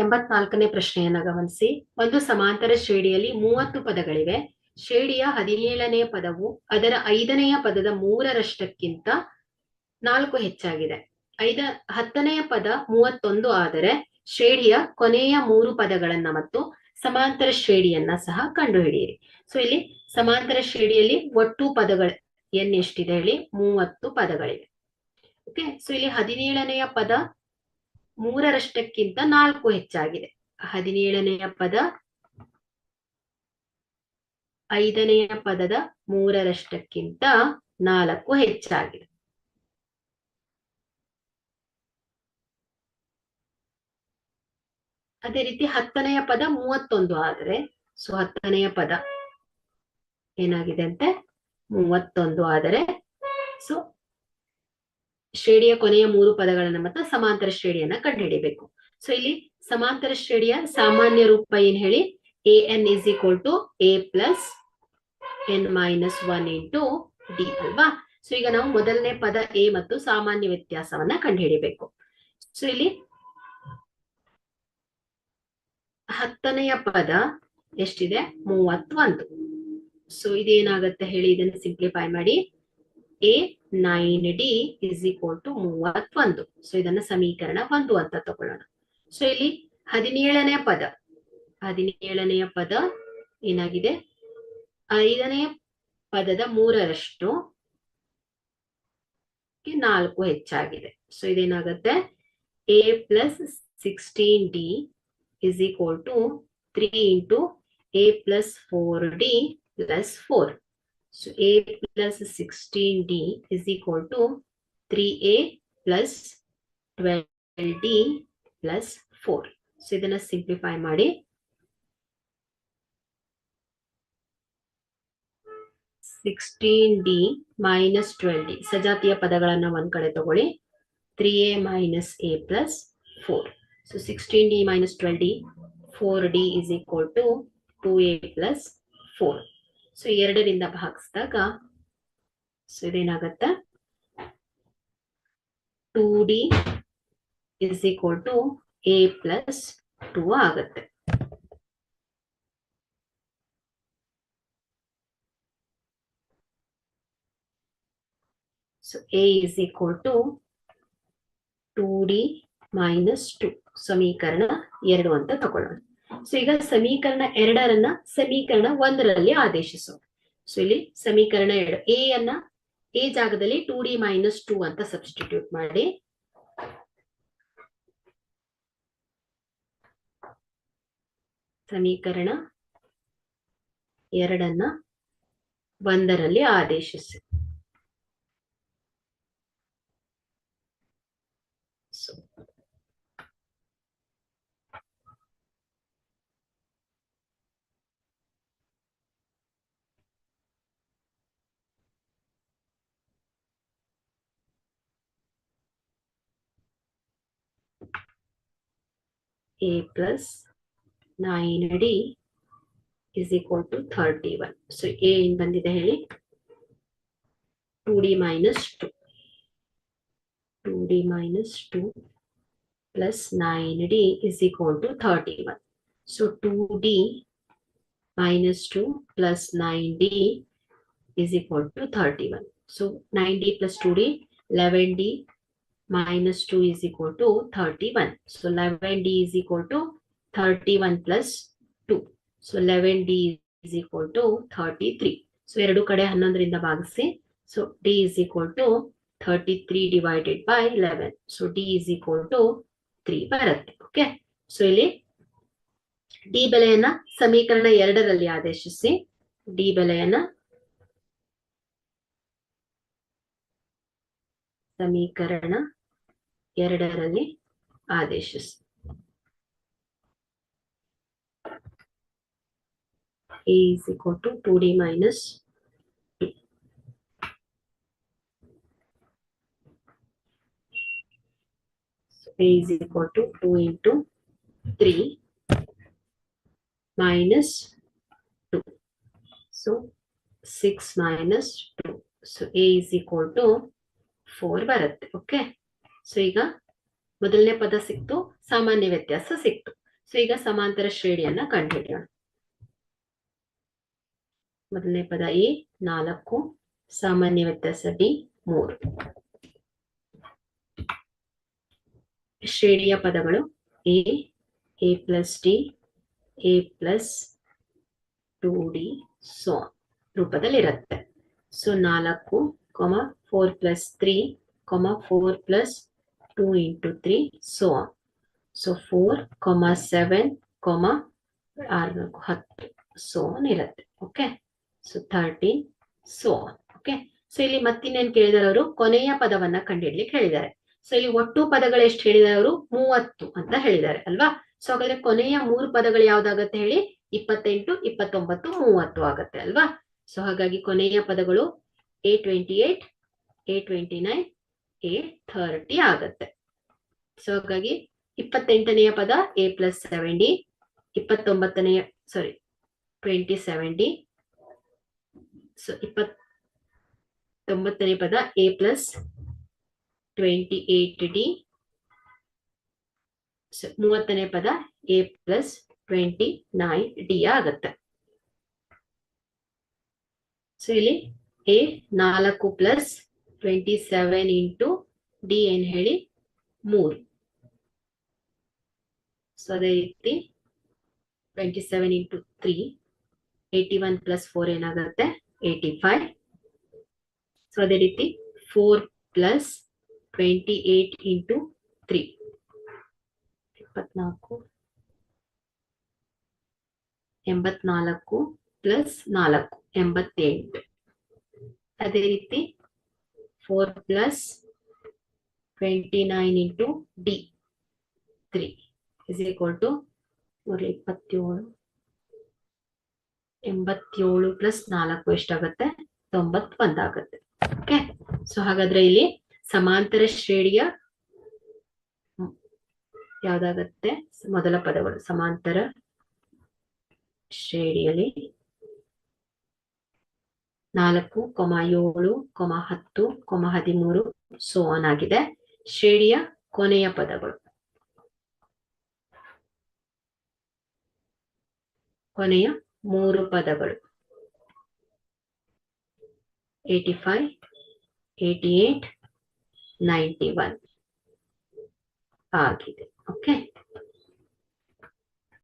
ಎಂಬತ್ನಾಲ್ಕನೇ ಪ್ರಶ್ನೆಯನ್ನ ಗಮನಿಸಿ ಒಂದು ಸಮಾಂತರ ಶ್ರೇಣಿಯಲ್ಲಿ ಮೂವತ್ತು ಪದಗಳಿವೆ. ಶ್ರೇಣಿಯ ಹದಿನೇಳನೆಯ ಪದವು ಅದರ ಐದನೆಯ ಪದದ ಮೂರರಷ್ಟಕ್ಕಿಂತ ನಾಲ್ಕು ಹೆಚ್ಚಾಗಿದೆ. ಐದ, ಹತ್ತನೆಯ ಪದ ಮೂವತ್ತೊಂದು ಆದರೆ ಶ್ರೇಣಿಯ ಕೊನೆಯ ಮೂರು ಪದಗಳನ್ನ ಮತ್ತು ಸಮಾಂತರ ಶ್ರೇಣಿಯನ್ನ ಸಹ ಕಂಡುಹಿಡಿಯಿರಿ. ಸೊ ಇಲ್ಲಿ ಸಮಾಂತರ ಶ್ರೇಣಿಯಲ್ಲಿ ಒಟ್ಟು ಪದಗಳು ಎನ್ನೆಷ್ಟಿದೆ ಹೇಳಿ? ಮೂವತ್ತು ಪದಗಳಿವೆ. ಓಕೆ ಸೊ ಇಲ್ಲಿ ಹದಿನೇಳನೆಯ ಪದ ಮೂರರಷ್ಟಕ್ಕಿಂತ ನಾಲ್ಕು ಹೆಚ್ಚಾಗಿದೆ. ಹದಿನೇಳನೆಯ ಪದ, ಐದನೆಯ ಪದದ ಮೂರರಷ್ಟಕ್ಕಿಂತ ನಾಲ್ಕು ಹೆಚ್ಚಾಗಿದೆ. ಅದೇ ರೀತಿ ಹತ್ತನೆಯ ಪದ ಮೂವತ್ತೊಂದು ಆದರೆ, ಸೊ ಹತ್ತನೆಯ ಪದ ಏನಾಗಿದೆ ಅಂತೆ? ಮೂವತ್ತೊಂದು ಆದರೆ, ಸೊ ಶ್ರೇಣಿಯ ಕೊನೆಯ ಮೂರು ಪದಗಳನ್ನ ಮತ್ತು ಸಮಾಂತರ ಶ್ರೇಣಿಯನ್ನ ಕಂಡುಹಿಡಿಬೇಕು. ಸೊ ಇಲ್ಲಿ ಸಮಾಂತರ ಶ್ರೇಣಿಯ ಸಾಮಾನ್ಯ ರೂಪ ಏನ್ ಹೇಳಿ? A n is equal to a plus n minus one into d ಅಲ್ವಾ? ಸೊ ಈಗ ನಾವು ಮೊದಲನೇ ಪದ ಎ ಮತ್ತು ಸಾಮಾನ್ಯ ವ್ಯತ್ಯಾಸವನ್ನ ಕಂಡುಹಿಡಿಬೇಕು. ಸೊ ಇಲ್ಲಿ ಹತ್ತನೆಯ ಪದ ಎಷ್ಟಿದೆ? ಮೂವತ್ತೊಂದು. ಸೊ ಇದೇನಾಗತ್ತೆ ಹೇಳಿ? ಇದನ್ನ ಸಿಂಪ್ಲಿಫೈ ಮಾಡಿ. A nine d is equal to ಮೂವತ್ತೊಂದು. ಸೊ ಇದನ್ನ ಸಮೀಕರಣ ಒಂದು ಅಂತ ತಗೊಳ್ಳೋಣ. ಸೊ ಇಲ್ಲಿ ಹದಿನೇಳನೆಯ ಪದ. ಹದಿನೇಳನೆಯ ಪದ ಏನಾಗಿದೆ? ಐದನೆಯ ಪದದ ಮೂರರಷ್ಟು ನಾಲ್ಕು ಹೆಚ್ಚಾಗಿದೆ. So ಇದೇನಾಗತ್ತೆ? A plus sixteen d is equal to three into a plus four d plus four sixteen d is equal to three a plus twelve d plus four so ಇದನ್ನ ಸಿಂಪ್ಲಿಫೈ ಮಾಡಿ. Sixteen d minus twelve d ಸಜಾತಿಯ ಪದಗಳನ್ನ ಒಂದ್ ಕಡೆ ತಗೊಳ್ಳಿ. Three a minus a plus four so sixteen d minus twelve d four d is equal to two a plus four so ಎರಡರಿಂದ ಭಾಗಿಸಿದಾಗ so ಇದೇನಾಗತ್ತೆ? Two d is equal to a plus two ಆಗತ್ತೆ. So a is equal to two d minus two ಸಮೀಕರಣ ಎರಡು ಅಂತ ತಗೊಳ್ಳೋಣ. So ಈಗ ಸಮೀಕರಣ ಎರಡರನ್ನ ಸಮೀಕರಣ ಒಂದರಲ್ಲಿ ಆದೇಶಿಸೋಣ. ಸೊ ಇಲ್ಲಿ ಸಮೀಕರಣ ಎರಡು ಎ ಅನ್ನ ಎ ಜಾಗದಲ್ಲಿ ಟೂ ಡಿ ಮೈನಸ್ ಟೂ ಅಂತ ಸಬ್ಸ್ಟಿಟ್ಯೂಟ್ ಮಾಡಿ. ಸಮೀಕರಣ ಎರಡನ್ನ ಒಂದರಲ್ಲಿ ಆದೇಶಿಸಿ. a plus 9d is equal to 31. So a in bandide heli 2d minus 2. 2d minus 2 plus 9d is equal to 31. So 2d minus 2 plus 9d is equal to 31. So 9d plus 2d, 11d minus 2 is equal to 31. So 11d is equal to 31 plus 2. So 11d is equal to 33. So ಎರಡು ಕಡೆ ಹನ್ನೊಂದರಿಂದ ಭಾಗಿಸಿ so d is equal to 33 divided by 11. So d is equal to 3 ಬರುತ್ತೆ okay so ಇಲ್ಲಿ D ಬೆಲೆಯನ್ನ ಸಮೀಕರಣ ಎರಡರಲ್ಲಿ ಆದೇಶಿಸಿ ಡಿ ಬೆಲೆಯನ್ನ ಸಮೀಕರಣ ಎರಡರಲ್ಲಿ ಆದೇಶಿಸಿ. Is to two d minus is equal to two into three minus two so six minus two so to four ಬರುತ್ತೆ ಓಕೆ ಸೊ ಈಗ ಮೊದಲನೇ ಪದ ಸಿಕ್ತು, ಸಾಮಾನ್ಯ ವ್ಯತ್ಯಾಸ ಸಿಕ್ತು. ಸೊ ಈಗ ಸಮಾಂತರ ಶ್ರೇಣಿಯನ್ನ ಕಂಡುಹಿಡಿಯೋಣ. ಮೊದಲನೇ ಪದ ಎ ನಾಲ್ಕು, ಸಾಮಾನ್ಯ ವ್ಯತ್ಯಾಸ ಡಿ, ಮೂರು. ಶ್ರೇಣಿಯ ಪದಗಳು a a plus d, a plus two d, so ರೂಪದಲ್ಲಿರುತ್ತೆ. So ನಾಲ್ಕು, comma, four plus three, comma, four plus two into three so so four comma seven comma ಆರು ಹತ್ತು ಸೋ ಇರುತ್ತೆ okay so thirteen so okay so ಇಲ್ಲಿ ಮತ್ತಿನ್ನೇನ್ ಕೇಳಿದಾರೆ ಅವರು? ಕೊನೆಯ ಪದವನ್ನ ಕಂಡುಹಿಡ್ಲಿಕ್ಕೆ ಹೇಳಿದ್ದಾರೆ. ಸೊ ಇಲ್ಲಿ ಒಟ್ಟು ಪದಗಳು ಎಷ್ಟು ಹೇಳಿದಾರೆ ಅವರು? ಮೂವತ್ತು ಅಂತ ಹೇಳಿದ್ದಾರೆ, ಅಲ್ವಾ? ಸೊ ಹಾಗಾದ್ರೆ ಕೊನೆಯ ಮೂರು ಪದಗಳು ಯಾವ್ದಾಗತ್ತೆ ಹೇಳಿ? ಇಪ್ಪತ್ತೆಂಟು, ಇಪ್ಪತ್ತೊಂಬತ್ತು, ಮೂವತ್ತು ಆಗತ್ತೆ, ಅಲ್ವಾ? ಸೊ ಹಾಗಾಗಿ ಕೊನೆಯ ಪದಗಳು a twenty eight a twenty nine a thirty ಆಗತ್ತೆ. ಸೊ ಹಾಗಾಗಿ ಇಪ್ಪತ್ತೆಂಟನೆಯ ಪದ ಎ ಪ್ಲಸ್ ಸೆವೆಂಟಿ, ಇಪ್ಪತ್ತೊಂಬತ್ತನೆಯ ಸಾರಿ ಟ್ವೆಂಟಿ ಸೆವೆಂಟಿ. ಸೊ ಇಪ್ಪತ್ತೊಂಬತ್ತನೇ ಪದ a plus twenty eight d. So ಮೂವತ್ತನೇ ಪದ a plus twenty nine d ಆಗತ್ತೆ. ಸೊ ಇಲ್ಲಿ ಎ ನಾಲ್ಕು plus twenty seven into d ಏನ್ ಹೇಳಿ? ಮೂರು. ಸೊ ಅದೇ ರೀತಿ twenty seven into three eighty one plus four ಏನಾಗುತ್ತೆ? ಏಯ್ಟಿ ಫೈವ್ ಸೊ ಅದೇ ರೀತಿ four plus twenty eight into three ಇಪ್ಪತ್ನಾಲ್ಕು. ಎಂಬತ್ನಾಲ್ಕು ಪ್ಲಸ್ ನಾಲ್ಕು ಎಂಬತ್ತೆಂಟು ಅದೇ ರೀತಿ four plus twenty nine into d three is equal to ನೂರ ಇಪ್ಪತ್ತೇಳು ಎಂಬತ್ತೇಳು ಪ್ಲಸ್ ನಾಲ್ಕು ಎಷ್ಟಾಗತ್ತೆ ಓಕೆ ಸೊ ಹಾಗಾದ್ರೆ ಇಲ್ಲಿ ಸಮಾಂತರ ಶ್ರೇಣಿಯ ಯಾವ್ದಾಗತ್ತೆ ಮೊದಲ ಪದಗಳು ಸಮಾಂತರ ಶ್ರೇಣಿಯಲ್ಲಿ ನಾಲ್ಕು, ಕೊಮ ಏಳು, ಕೊಮ ಹತ್ತು, ಕೊಮ ಹದಿಮೂರು ಸೋನ್ ಆಗಿದೆ. ಶ್ರೇಣಿಯ ಕೊನೆಯ ಪದಗಳು. ಕೊನೆಯ ಮೂರು ಪದಗಳು. Eighty five eighty eight ninety one ಆಗಿದೆ. ಓಕೆ